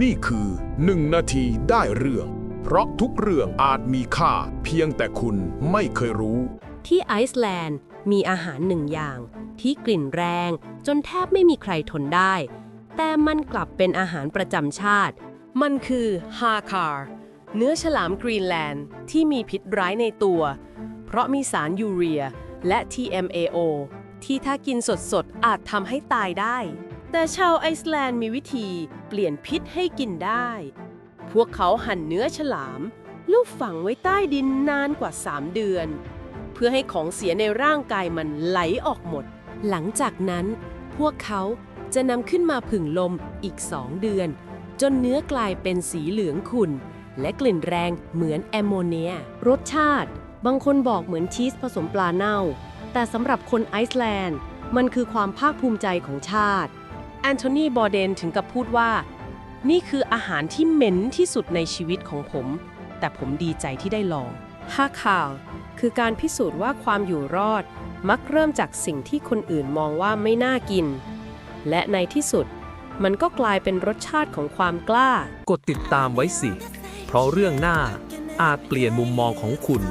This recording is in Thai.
นี่คือหนึ่งนาทีได้เรื่อง เพราะทุกเรื่องอาจมีค่า เพียงแต่คุณไม่เคยรู้ ที่ไอซ์แลนด์มีอาหารหนึ่งอย่าง ที่กลิ่นแรง จนแทบไม่มีใครทนได้ แต่มันกลับเป็นอาหารประจำชาติ มันคือฮาคาร์เนื้อฉลามกรีนแลนด์ที่มีพิษร้ายในตัว เพราะมีสารยูเรียและ TMAO ที่ถ้ากินสดๆอาจทำให้ตายได้ แต่ชาวไอซ์แลนด์มีวิธีเปลี่ยนพิษให้กินได้ พวกเขาหั่นเนื้อฉลาม ลูกฝังไว้ใต้ดินนานกว่า 3 เดือน เพื่อให้ของเสียในร่างกายมันไหลออกหมด หลังจากนั้น พวกเขาจะนำขึ้นมาผึ่งลมอีก2เดือน จนเนื้อกลายเป็นสีเหลืองขุ่น และกลิ่นแรงเหมือนแอมโมเนีย รสชาติ บางคนบอกเหมือนชีสผสมปลาเน่า แต่สำหรับคนไอซ์แลนด์ มันคือความภาคภูมิใจของชาติ แอนโทนีบอร์เดนถึงกับพูดว่า นี่คืออาหารที่เหม็นที่สุดในชีวิตของผม แต่ผมดีใจที่ได้ลองฮักคาว คือการพิสูจน์ว่าความอยู่รอด มักเริ่มจากสิ่งที่คนอื่นมองว่าไม่น่ากิน และในที่สุด มันก็กลายเป็นรสชาติของความกล้า กดติดตามไว้สิ เพราะเรื่องหน้าอาจเปลี่ยนมุมมองของคุณ